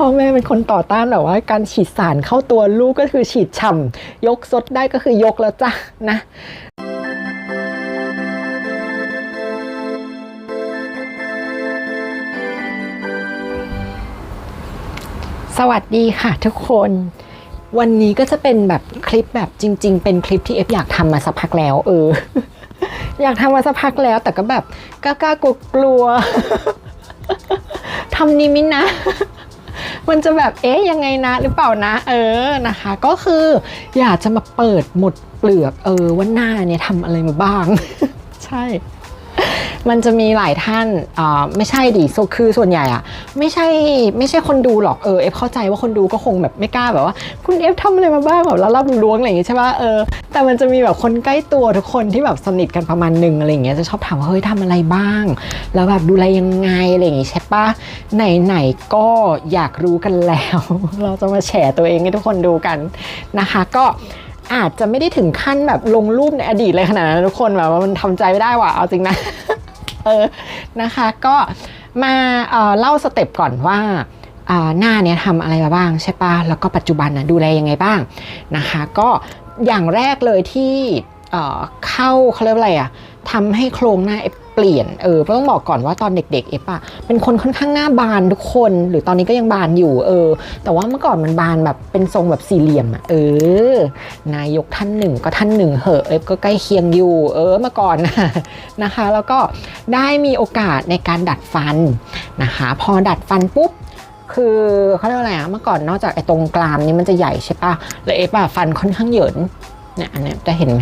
พ่อแม่เป็นคนต่อต้านแบบว่า การฉีดสารเข้าตัวลูกก็คือฉีดฉ่ำยกซดได้ก็คือยกแล้วจ้ะนะสวัสดีค่ะทุกคน วันนี้ก็จะเป็นแบบคลิปแบบจริง ๆ เป็นคลิปที่เอฟอยากทำมาสักพักแล้ว เออ อยากทำมาสักพักแล้วแต่ก็แบบกล้ากลัวทำนี้มินนะ มันจะแบบเอ๊ยยังไงนะ หรือเปล่านะ เออนะคะ ก็คืออยากจะมาเปิดหมดเปลือกเออว่าหน้าเนี่ยทำอะไรมาบ้าง ใช่ มันจะมีหลายท่านอ่าไม่ใช่ดิโซคือส่วนใหญ่อะไม่ใช่ไม่ใช่คนดูหรอกเออเอฟเข้าใจว่าคนดูก็คงแบบไม่กล้าแบบว่า คุณเอฟทำอะไรมาบ้างแบบแล้วรับล้วงอะไรอย่างงี้ใช่ป่ะเออแต่มันจะมีแบบคนใกล้ตัวทุกคนที่แบบสนิทกันประมาณหนึ่งอะไรอย่างเงี้ยจะชอบถามว่าเฮ้ยทำอะไรบ้าง แล้วแบบดูแลยังไงอะไรอย่างงี้ใช่ปะไหนๆก็อยากรู้กันแล้ว เราจะมาแฉตัวเองให้ทุกคนดูกันนะคะ ก็อาจจะไม่ได้ถึงขั้นแบบลงรูปในอดีตเลยขนาดนั้นทุกคนแบบว่ามันทำใจไม่ได้ว่ะเอาจริงนะ เออนะคะก็มาเเล่าสเต็ปก่อนว่าหน้าเนี่ยทำอะไรมาบ้างใช่ปะแล้วก็ปัจจุบันนะดูแลยังไงบ้างนะคะ ก็อย่างแรกเลยที่เเข้าเขาเรียกอะไรอะทำให้โครงหน้า เปลี่ยน เออเพราะต้องบอกก่อนว่าตอนเด็กๆ เอฟอะเป็นคนค่อนข้างหน้าบานทุกคน หรือตอนนี้ก็ยังบานอยู่ เออ แต่ว่าเมื่อก่อนมันบานแบบเป็นทรงแบบสี่เหลี่ยมอะเออ นายกท่านหนึ่งก็ท่านหนึ่งเหอะ เอฟก็ใกล้เคียงอยู่ เออเมื่อก่อนนะนะคะ แล้วก็ได้มีโอกาสในการดัดฟันนะคะ พอดัดฟันปุ๊บคือเขาเรียกว่าอะไรอะเมื่อก่อนนอกจากไอ้ตรงกรามนี้มันจะใหญ่ใช่ปะแล้วเอฟอะฟันค่อนข้างเหยินเนี่ยอันเนี้จะเห็นไหม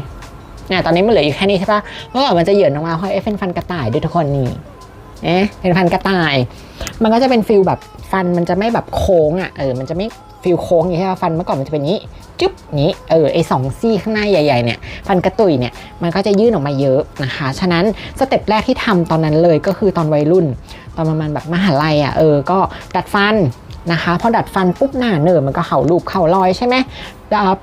เนี่ยตอนนี้มันเหลืออยู่แค่นี้ใช่ปะเมื่อก่อนมันจะเหยินออกมาเพราะเอฟเป็นฟันกระต่ายด้วยทุกคนนี่เอ๊ะเป็นฟันกระต่าย มันก็จะเป็นฟิลแบบฟันมันจะไม่แบบโค้งอะ่ะเออมันจะไม่ฟิลโค้งอย่างที่ว่าฟันเมื่อก่อนมันจะเป็นนี้จุ๊บนี้เออไอสองซี่ข้างหน้าใหญ่ๆเนี่ยฟันกระตุยเนี่ยมันก็จะยื่นออกมาเยอะนะคะ ฉะนั้นสเต็ปแรกที่ทำตอนนั้นเลยก็คือตอนวัยรุ่น ตอนประมาณแบบมหาลัยอะเออก็ดัดฟัน นะคะพอดัดฟันปุ๊บหน้าเนิร์มันก็เข่ารูปเข่ารอยใช่ไหม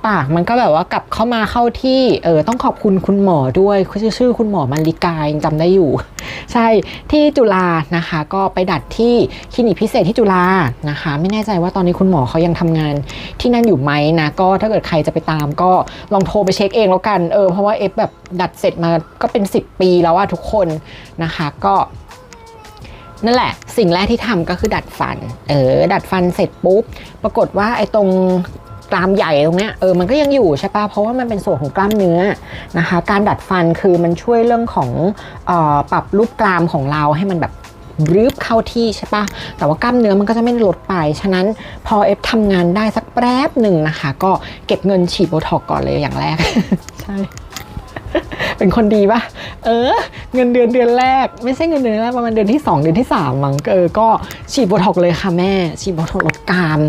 ปากมันก็แบบว่ากลับเข้ามาเข้าที่เออต้องขอบคุณคุณหมอด้วยชื่อชื่อคุณหมอมันลิกายังจำได้อยู่ ใช่ที่จุฬานะคะ ก็ไปดัดที่คลินิกพิเศษที่จุฬานะคะ ไม่แน่ใจว่าตอนนี้คุณหมอเขายังทำงานที่นั่นอยู่ไหมนะก็ถ้าเกิดใครจะไปตามก็ลองโทรไปเช็คเองแล้วกันเออเพราะว่าเอฟแบบดัดเสร็จมาก็เป็น 10 ปีแล้วอะทุกคนนะคะ ก็ นั่นแหละ สิ่งแรกที่ทำก็คือดัดฟัน เออ ดัดฟันเสร็จปุ๊บ ปรากฏว่าไอ้ตรงกรามใหญ่ตรงเนี้ยเออมันก็ยังอยู่ใช่ปะเพราะว่ามันเป็นส่วนของกล้ามเนื้อนะคะ การดัดฟันคือมันช่วยเรื่องของออปรับรูปกรามของเราให้มันแบบรืบเข้าที่ใช่ปะแต่ว่ากล้ามเนื้อมันก็จะไม่ลดไป ฉะนั้นพอเอฟทำงานได้สักแป๊บหนึ่งนะคะ ก็เก็บเงินฉีดโบท็อกก่อนเลยอย่างแรก ใช่ เป็นคนดีปะเออ เงินเดือนเดือนแรก ไม่ใช่เงินเดือนแรกประมาณเดือนที่ 2 เดือนที่3มั้งเออก็ฉีดโบท็อกเลยค่ะแม่ ฉีดโบท็อกลดกราม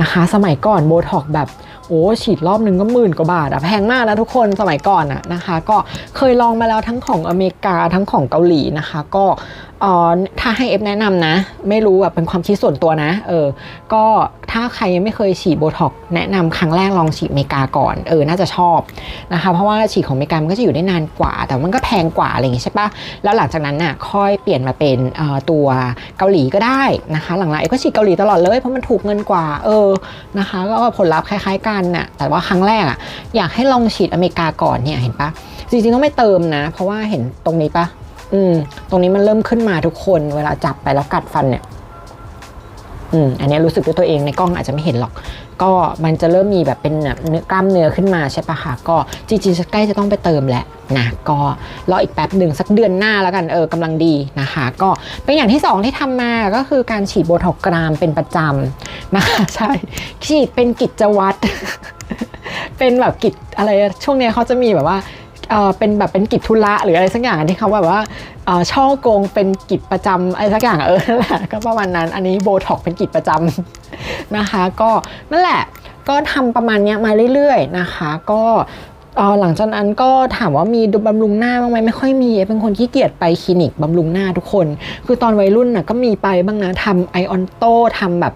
นะคะ สมัยก่อนโบท็อกแบบโอ้ฉีดรอบนึงก็หมื่นกว่าบาทอะแพงมากนะทุกคนสมัยก่อนอะนะคะ ก็เคยลองมาแล้วทั้งของอเมริกาทั้งของเกาหลีนะคะ ก็เออถ้าให้เอฟแนะนำนะ ไม่รู้แบบเป็นความคิดส่วนตัวนะ เออ ก็ ถ้าใครยังไม่เคยฉีดโบท็อกแนะนำครั้งแรกลองฉีดเมกาก่อน เออ น่าจะชอบนะคะ เพราะว่าฉีดของเมกามันก็จะอยู่ได้นานกว่า แต่มันก็แพงกว่าอะไรอย่างงี้ใช่ปะแล้วหลังจากนั้นน่ะ ค่อยเปลี่ยนมาเป็นตัวเกาหลีก็ได้นะคะ หลังๆเอก็ฉีดเกาหลีตลอดเลย เพราะมันถูกเงินกว่า เออ นะคะก็ผลลัพธ์คล้ายๆกันน่ะ แต่ว่าครั้งแรกอะ อยากให้ลองฉีดอเมริกาก่อนเนี่ย เห็นปะจริงๆต้องไม่เติมนะ เพราะว่าเห็นตรงนี้ปะอืม ตรงนี้มันเริ่มขึ้นมาทุกคน เวลาจับไปแล้วกัดฟันเนี่ย อืมอันนี้รู้สึกด้วยตัวเองในกล้องอาจจะไม่เห็นหรอก ก็มันจะเริ่มมีแบบเป็นแบบเนื้อกล้ามเนื้อขึ้นมาใช่ปะคะก็จริงๆใกล้จะต้องไปเติมแหละนะก็รออีกแป๊บหนึ่งสักเดือนหน้าแล้วกันเออกำลังดีนะคะ ก็เป็นอย่างที่สองที่ทำมาก็คือการฉีดโบท็อกกรามเป็นประจำนะคะใช่ฉีดเป็นกิจวัตรเป็นแบบกิจอะไรช่วงนี้เขาจะมีแบบว่า เออเป็นแบบเป็นกิจธุระหรืออะไรสักอย่างที่เขาแบบว่าช่อช่อโกงเป็นกิจประจำอะไรสักอย่างเออนั่นแหละก็ประมาณนั้นอันนี้โบท็อกเป็นกิจประจำนะคะ ก็นั่นแหละก็ทำประมาณนี้มาเรื่อยๆนะคะ ก็ หลังจากนั้นก็ถามว่ามีบำรุงหน้าบ้างไหมไม่ค่อยมีเป็นคนขี้เกียจไปคลินิกบำรุงหน้าทุกคน คือตอนวัยรุ่นน่ะก็มีไปบ้างนะทำไอออนโตทำแบบ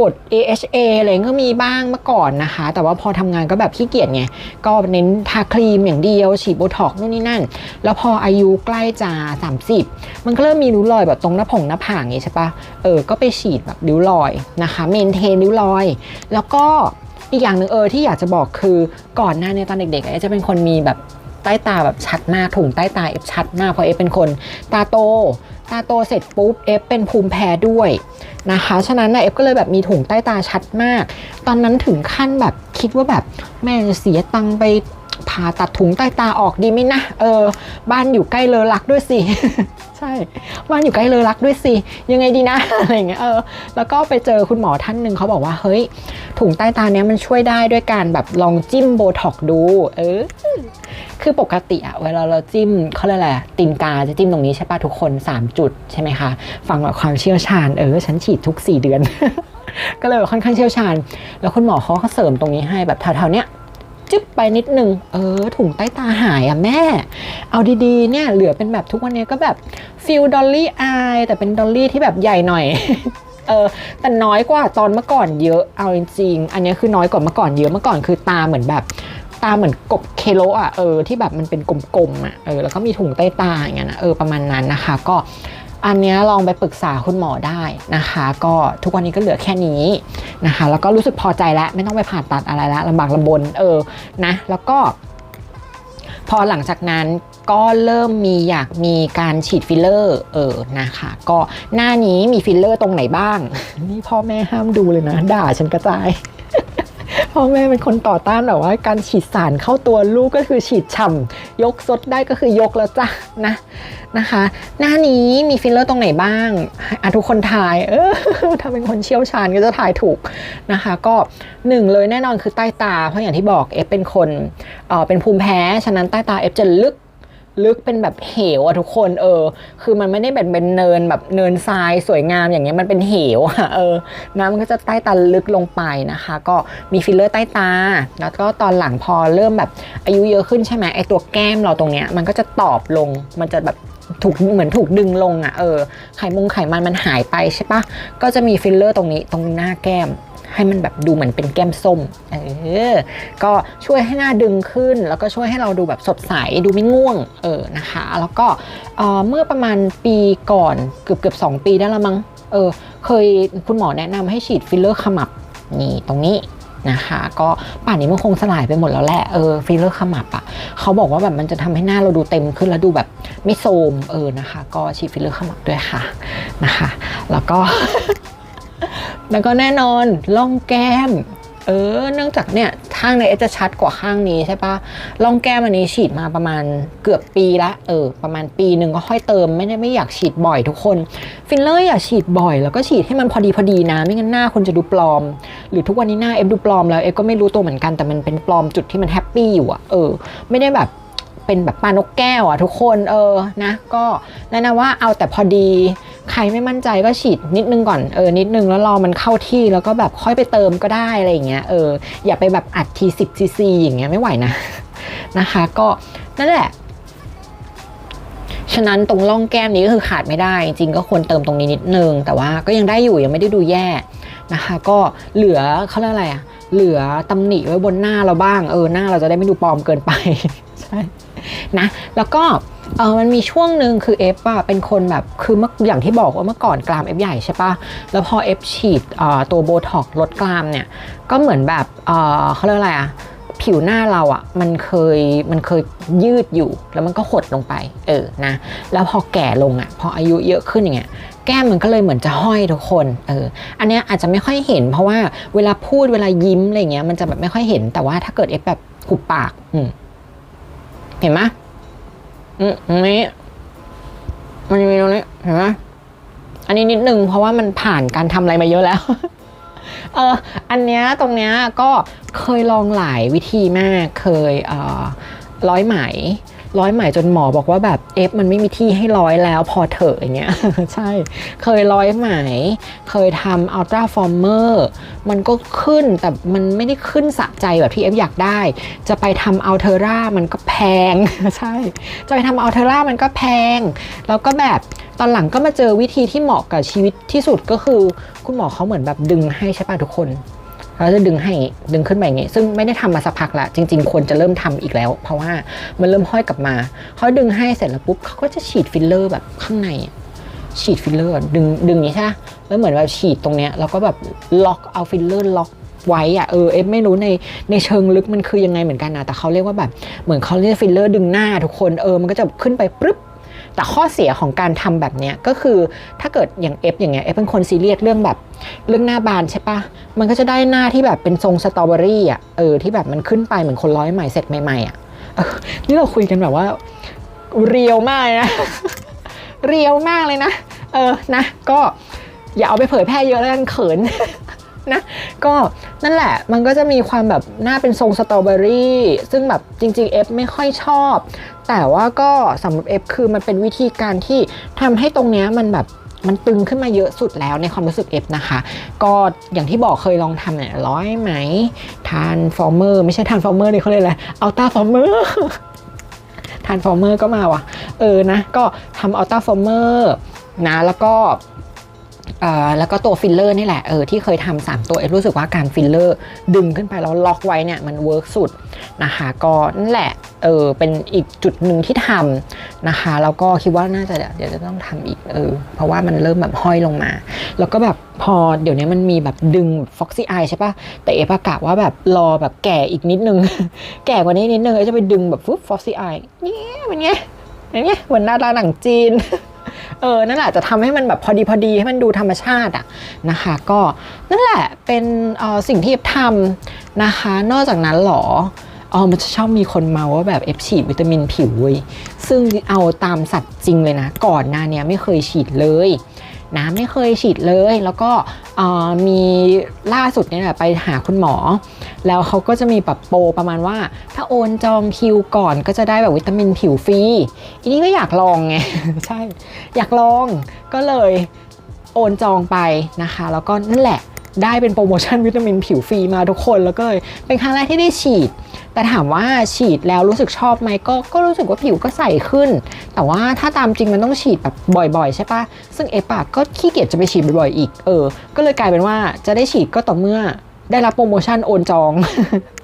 กด AHA อะไรก็มีบ้างเมื่อก่อนนะคะ แต่ว่าพอทำงานก็แบบขี้เกียจไง ก็เน้นทาครีมอย่างเดียว ฉีดโบท็อกนู่นนี่นั่น แล้วพออายุใกล้จะ 30 มันก็เริ่มมีริ้วรอยแบบตรงหน้าผงหน้าผากอย่างงี้ใช่ปะเออ ก็ไปฉีดแบบริ้วรอยนะคะ เมนเทนริ้วรอย แล้วก็ อีกอย่างหนึ่งเออที่อยากจะบอกคือก่อนหน้าเนี้ตอนเด็กๆเอจะเป็นคนมีแบบใต้ตาแบบชัดมากถุงใต้ตาเอฟชัดมากเพราะเอฟเป็นคนตาโต ตาโตเสร็จปุ๊บเอฟเป็นภูมิแพ้ด้วยนะคะฉะนั้นนะเอฟก็เลยแบบมีถุงใต้ตาชัดมาก ตอนนั้นถึงขั้นแบบคิดว่าแบบแม่เสียตังค์ไป ผ่าตัดถุงใต้ตาออกดีไหมนะ เออ บ้านอยู่ใกล้เลอรักด้วยสิ ใช่ บ้านอยู่ใกล้เลอรักด้วยสิ ยังไงดีนะ อะไรเงี้ย เออ แล้วก็ไปเจอคุณหมอท่านหนึ่งเขาบอกว่า เฮ้ย ถุงใต้ตาเนี้ยมันช่วยได้ด้วยการแบบลองจิ้มโบท็อกดู เออ คือปกติอะเวลาเราจิ้มเขาเรียกอะไรตีนกาจะจิ้มตรงนี้ใช่ปะทุกคน 3 จุดใช่ไหมคะ ฟังแบบความเชี่ยวชาญ เออ ฉันฉีดทุก 4 เดือน ก็เลยแบบค่อนข้างเชี่ยวชาญ แล้วคุณหมอเขาก็เสริมตรงนี้ให้แบบแถวๆเนี้ย จึ๊บไปนิดนึงเออถุงใต้ตาหายอะแม่ เอาดีๆเนี่ยเหลือเป็นแบบทุกวันนี้ก็แบบฟิลดอลลี่อายแต่เป็นดอลลี่ที่แบบใหญ่หน่อยเออแต่น้อยกว่าตอนเมื่อก่อนเยอะเอาจริงๆอันนี้คือน้อยกว่าเมื่อก่อนเยอะเมื่อก่อนคือตาเหมือนแบบตาเหมือนกบเคโลอะเออที่แบบมันเป็นกลมๆอะเออแล้วก็มีถุงใต้ตาอย่างเงี้ยนะเออประมาณนั้นนะคะ ก็ อันนี้ลองไปปรึกษาคุณหมอได้นะคะ ก็ทุกวันนี้ก็เหลือแค่นี้นะคะ แล้วก็รู้สึกพอใจแล้วไม่ต้องไปผ่าตัดอะไรแล้วลำบากลำบนเออนะ แล้วก็ พอหลังจากนั้นก็เริ่มมีอยากมีการฉีดฟิลเลอร์เออนะคะ ก็หน้านี้มีฟิลเลอร์ตรงไหนบ้าง นี่พ่อแม่ห้ามดูเลยนะ ด่าฉันกระจาย พ่อแม่เป็นคนต่อต้านแบบว่าการฉีดสารเข้าตัวลูกก็คือฉีดฉ่ำยกซดได้ก็คือยกแล้วจ้ะนะนะคะ หน้านี้มีฟิลเลอร์ตรงไหนบ้างอะทุกคนทาย เออถ้าเป็นคนเชี่ยวชาญก็จะทายถูกนะคะ ก็หนึ่งเลยแน่นอนคือใต้ตา เพราะอย่างที่บอกเอฟเป็นคนเออเป็นภูมิแพ้ ฉะนั้นใต้ตาเอฟจะลึก ลึกเป็นแบบเหวอะทุกคนเออ คือมันไม่ได้แบบเป็นเนินแบบเนินทรายสวยงามอย่างเงี้ยมันเป็นเหวอะเออน้ำมันก็จะใต้ตาลึกลงไปนะคะ ก็มีฟิลเลอร์ใต้ตา แล้วก็ตอนหลังพอเริ่มแบบอายุเยอะขึ้นใช่ไหมไอตัวแก้มเราตรงเนี้ยมันก็จะตอบลงมันจะแบบถูกเหมือนถูกดึงลงอะเออไขมุงไขมันมันหายไปใช่ปะก็จะมีฟิลเลอร์ตรงนี้ตรงหน้าแก้ม ให้มันแบบดูเหมือนเป็นแก้มส้มเออก็ช่วยให้หน้าดึงขึ้น แล้วก็ช่วยให้เราดูแบบสดใสดูไม่ง่วงเออนะคะ แล้วก็เอ่อเมื่อประมาณปีก่อนเกือบเกือบสองปีได้แล้วมั้งเออเคยคุณหมอแนะนำให้ฉีดฟิลเลอร์ขมับนี่ตรงนี้นะคะก็ป่านนี้มันคงสลายไปหมดแล้วแหละเออฟิลเลอร์ขมับอะ่ะเขาบอกว่าแบบมันจะทำให้หน้าเราดูเต็มขึ้นแล้วดูแบบไม่โทมเออนะคะ ก็ฉีดฟิลเลอร์ขมับด้วยค่ะนะคะ แล้วก็ แล้วก็แน่นอนล่องแก้ม เออ เนื่องจากเนี่ยข้างในเอจะชัดกว่าข้างนี้ใช่ปะล่องแก้มอันนี้ฉีดมาประมาณเกือบปีละ เออ ประมาณปีหนึ่งก็ค่อยเติม ไม่ได้ไม่อยากฉีดบ่อยทุกคน ฟิลเลอร์อย่าฉีดบ่อย แล้วก็ฉีดให้มันพอดีพอดีนะ ไม่งั้นหน้าคุณจะดูปลอม หรือทุกวันนี้หน้าเอฟดูปลอมแล้วเอฟก็ไม่รู้ตัวเหมือนกัน แต่มันเป็นปลอมจุดที่มันแฮปปี้อยู่อะเออ ไม่ได้แบบเป็นแบบปลานกแก้วอะทุกคน เออ นะ ก็แนะนำว่าเอาแต่พอดี ใครไม่มั่นใจก็ฉีดนิดนึงก่อนเออนิดนึงแล้วรอมันเข้าที่แล้วก็แบบค่อยไปเติมก็ได้อะไรอย่างเงี้ยเอออย่าไปแบบอัดทีสิบซีซีอย่างเงี้ยไม่ไหวนะนะคะ ก็นั่นแหละฉะนั้นตรงร่องแก้มนี้ก็คือขาดไม่ได้ จริงก็ควรเติมตรงนี้นิดนึง แต่ว่าก็ยังได้อยู่ยังไม่ได้ดูแย่นะคะ ก็เหลือเขาเรียกอะไรอะเหลือตำหนิไว้บนหน้าเราบ้างเออหน้าเราจะได้ไม่ดูปลอมเกินไปใช่นะแล้วก็ เออมันมีช่วงหนึ่งคือเอฟอะเป็นคนแบบคือเมื่ออย่างที่บอกว่าเมื่อก่อนกรามเอฟใหญ่ใช่ปะแล้วพอเอฟฉีดตัวโบท็อกลดกรามเนี่ยก็เหมือนแบบเออเขาเรียกอะไรอะผิวหน้าเราอะ่ะมันเคยมันเคยยืดอยู่แล้วมันก็หดลงไปเออนะแล้วพอแก่ลงอะ่ะพออายุเยอะขึ้นอย่างเงี้ยแก้มมันก็เลยเหมือนจะห้อยทุกคนเอออันเนี้ยอาจจะไม่ค่อยเห็น เพราะว่าเวลาพูดเวลายิ้มอะไรเงี้ยมันจะแบบไม่ค่อยเห็นแต่ว่าถ้าเกิดเอฟแบบหุบปากอืมเห็นไหม อืมตรงนี้มันจะมีตรงนี้เห็นไหมอันนี้นิดนึงเพราะว่ามันผ่านการทำอะไรมาเยอะแล้ว เอออันเนี้ยตรงเนี้ยก็เคยลองหลายวิธีมากเคยเอ่อร้อยไหม ร้อยไหมจนหมอบอกว่าแบบเอฟมันไม่มีที่ให้ร้อยแล้วพอเถอะอย่างเงี้ยใช่ เคยร้อยไหม เคยทำอัลตราฟอร์เมอร์มันก็ขึ้นแต่มันไม่ได้ขึ้นสะใจแบบที่เอฟอยากได้ จะไปทำอัลเทอร่ามันก็แพงใช่ จะไปทำอัลเทอร่ามันก็แพง แล้วก็แบบตอนหลังก็มาเจอวิธีที่เหมาะกับชีวิตที่สุดก็คือ คุณหมอเขาเหมือนแบบดึงให้ใช่ป่ะทุกคน เราจะดึงให้ดึงขึ้นไปอย่างงี้ ซึ่งไม่ได้ทำมาสักพักละจริง ๆ ควรจะเริ่มทำอีกแล้ว เพราะว่ามันเริ่มห้อยกลับมาเขาดึงให้เสร็จแล้วปุ๊บเขาก็จะฉีดฟิลเลอร์แบบข้างใน ฉีดฟิลเลอร์ดึงดึงอย่างนี้ใช่ปะแล้วเหมือนแบบฉีดตรงเนี้ยแล้วก็แบบล็อกเอาฟิลเลอร์ล็อกไว้อะเออเอฟไม่รู้ในในเชิงลึกมันคือยังไงเหมือนกันนะแต่เขาเรียกว่าแบบเหมือนเขาเรียกฟิลเลอร์ดึงหน้าทุกคนเออมันก็จะขึ้นไปปึ๊บ แต่ข้อเสียของการทำแบบเนี้ยก็คือถ้าเกิดอย่างเอฟอย่างเงี้ยเอฟเป็นคนซีเรียสเรื่องแบบ เรื่องหน้าบานใช่ปะมันก็จะได้หน้าที่แบบเป็นทรงสตรอเบอรี่อะเออที่แบบมันขึ้นไปเหมือนคนร้อยใหม่เสร็จใหม่ๆอะนี่เราคุยกันแบบว่าเรียวมากนะ เรียวมากเลยนะ เออนะ ก็อย่าเอาไปเผยแพร่เยอะแล้วกันเขิน นะ ก็นั่นแหละมันก็จะมีความแบบหน้าเป็นทรงสตรอเบอรี่ซึ่งแบบจริงๆเอฟไม่ค่อยชอบ แต่ว่าก็สำหรับเอฟคือมันเป็นวิธีการที่ทำให้ตรงเนี้ยมันแบบมันตึงขึ้นมาเยอะสุดแล้วในความรู้สึกเอฟนะคะ ก็อย่างที่บอกเคยลองทำเนี่ยร้อยไหมทานฟอร์เมอร์ไม่ใช่ทานฟอร์เมอร์นี่เขาเรียกอะไรอัลต้าฟอร์เมอร์ทานฟอร์เมอร์ก็มาว่ะ เออนะ ก็ทำอัลต้าฟอร์เมอร์นะ แล้วก็ แล้วก็ตัวฟิลเลอร์นี่แหละเออที่เคยทำสามตัวเอรู้สึกว่าการฟิลเลอร์ดึงขึ้นไปแล้วล็อกไว้เนี่ยมันเวิร์กสุดนะคะก็นั่นแหละเออเป็นอีกจุดหนึ่งที่ทำนะคะแล้วก็คิดว่าน่าจะเดี๋ยวจะต้องทำอีกเออเพราะว่ามันเริ่มแบบห้อยลงมา แล้วก็แบบพอเดี๋ยวนี้มันมีแบบดึงฟ็อกซี่อายใช่ปะแต่เอประกาศว่าแบบรอแบบแก่อีกนิดนึง แก่กว่านี้นิดนึงเอจะไปดึงแบบฟึบฟ็อกซี่อายเนี่ยมันเนี้ยอย่างเงี้ยเหมือนหน้าตาหนังจีน เออนั่นแหละจะทำให้มันแบบพอดีพอดีให้มันดูธรรมชาติอะนะคะ ก็นั่นแหละเป็นออสิ่งที่เอฟทำนะคะ นอกจากนั้นหรออ๋อมันจะชอบมีคนมาว่าแบบเอฟฉีดวิตามินผิวเว้ยซึ่งเอาตามสัตว์จริงเลยนะ ก่อนหน้าเนี้ยไม่เคยฉีดเลย นะไม่เคยฉีดเลย แล้วก็มีล่าสุดเนี่ยไปหาคุณหมอ แล้วเขาก็จะมีแบบโปรประมาณว่า ถ้าโอนจองคิวก่อนก็จะได้แบบวิตามินผิวฟรีอีนี้ก็อยากลองไง ใช่ อยากลองก็เลยโอนจองไปนะคะ แล้วก็นั่นแหละได้เป็นโปรโมชั่นวิตามินผิวฟรีมาทุกคน แล้วก็เลยเป็นครั้งแรกที่ได้ฉีด แต่ถามว่าฉีดแล้วรู้สึกชอบไหมก็ก็รู้สึกว่าผิวก็ใสขึ้น แต่ว่าถ้าตามจริงมันต้องฉีดแบบบ่อยๆ ใช่ปะซึ่งเอปอะก็ขี้เกียจจะไปฉีดบ่อยๆอีกเออ ก็เลยกลายเป็นว่าจะได้ฉีดก็ต่อเมื่อได้รับโปรโมชั่นโอนจอง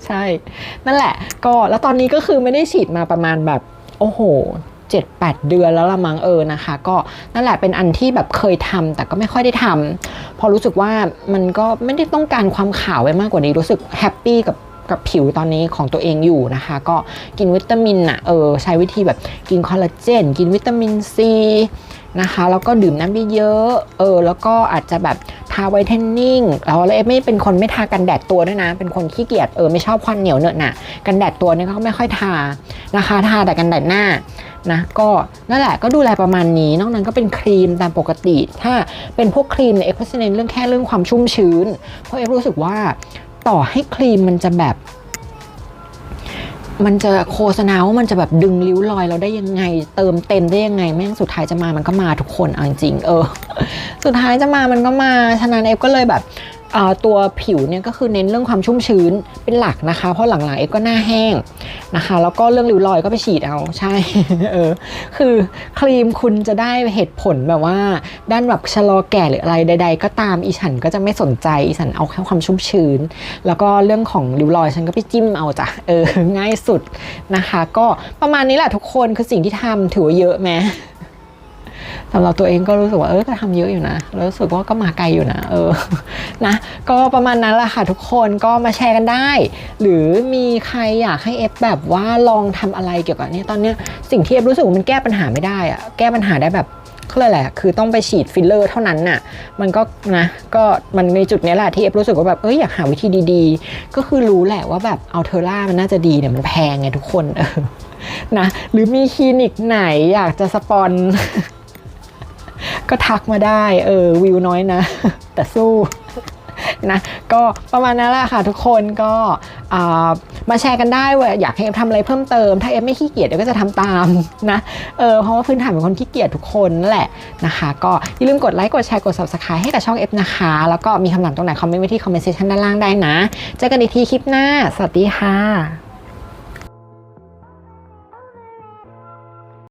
ใช่ นั่นแหละ ก็แล้วตอนนี้ก็คือไม่ได้ฉีดมาประมาณแบบ โอ้โห7 8เดือนแล้วละมั้งเออนะคะ ก็นั่นแหละเป็นอันที่แบบเคยทำแต่ก็ไม่ค่อยได้ทำพอรู้สึกว่ามันก็ไม่ได้ต้องการความขาวไว้มากกว่านี้รู้สึกแฮปปี้กับ กับผิวตอนนี้ของตัวเองอยู่นะคะ ก็กินวิตามินอะเออใช้วิธีแบบกินคอลลาเจน กินวิตามินซีนะคะแล้วก็ดื่มน้ำเยอะๆเออแล้วก็อาจจะแบบทาไวท์เทนนิ่งแล้วเอฟไม่เป็นคนไม่ทากันแดดตัวด้วยนะ เป็นคนขี้เกียจเออไม่ชอบควันเหนียวเนอะหนะกันแดดตัวเนี่ยก็ไม่ค่อยทานะคะ ทาแต่กันแดดหน้านะก็นั่นแหละก็ดูแลประมาณนี้ นอกนั้นก็เป็นครีมตามปกติ ถ้าเป็นพวกครีมเนี่ยเอ็กซ์เนนเรื่องแค่เรื่องความชุ่มชื้น เพราะเอ็กรู้สึกว่า ต่อให้ครีมมันจะแบบ มันจะโฆษณาว่ามันจะแบบดึงริ้วรอยเราได้ยังไง เติมเต็มได้ยังไง แม่งสุดท้ายจะมามันก็มาทุกคนเอาจริงๆเออ สุดท้ายจะมามันก็มา ฉะนั้นเอฟก็เลยแบบ ตัวผิวเนี่ยก็คือเน้นเรื่องความชุ่มชื้นเป็นหลักนะคะ เพราะหลังๆเอฟก็หน้าแห้งนะคะ แล้วก็เรื่องริ้วรอยก็ไปฉีดเอาใช่เออคือครีมคุณจะได้เหตุผลแบบว่า ด้านแบบชะลอแก่หรืออะไรใด ๆ ก็ตามอีฉันก็จะไม่สนใจอีฉันเอาแค่ความชุ่มชื้น แล้วก็เรื่องของริ้วรอยฉันก็ไปจิ้มเอาจ้ะเออง่ายสุดนะคะ ก็ประมาณนี้แหละทุกคนคือสิ่งที่ทำถือว่าเยอะไหม สำหรับตัวเองก็รู้สึกว่าเออก็ทำเยอะอยู่นะแล้วรู้สึกว่าก็มาไกลอยู่นะ เออนะก็ประมาณนั้นแหละค่ะทุกคนก็มาแชร์กันได้ หรือมีใครอยากให้เอฟแบบว่าลองทำอะไรเกี่ยวกับเนี่ยตอนเนี้ยสิ่งที่เอฟรู้สึกว่ามันแก้ปัญหาไม่ได้อะแก้ปัญหาได้แบบเขาเรียกอะไรอะคือต้องไปฉีดฟิลเลอร์เท่านั้นน่ะ มันก็นะ ก็มันในจุดนี้แหละที่เอฟรู้สึกว่าแบบ เอ้ยอยากหาวิธีดีๆ ก็คือรู้แหละว่าแบบเอาเทอร่ามันน่าจะดีเนี่ยมันแพงไงทุกคนเออนะ หรือมีคลินิกไหนอยากจะสปอน ก็ทักมาได้เออวิวน้อยนะ แต่สู้นะก็ประมาณนั้นแหละค่ะทุกคนก็มาแชร์กันได้ว่าอยากให้เอฟทำอะไรเพิ่มเติม ถ้าเอฟไม่ขี้เกียจเดี๋ยวก็จะทำตามนะเออเพราะว่าพื้นฐานเป็นคนขี้เกียจทุกคนนั่นแหละนะคะ ก็อย่าลืมกดไลค์กดแชร์กด subscribe ให้กับช่องเอฟนะคะ แล้วก็มีคำถามตรงไหนคอมเมนต์ไว้ที่คอมเมนต์เซชันด้านล่างได้นะ เจอกันอีกทีคลิปหน้า สวัสดีค่ะ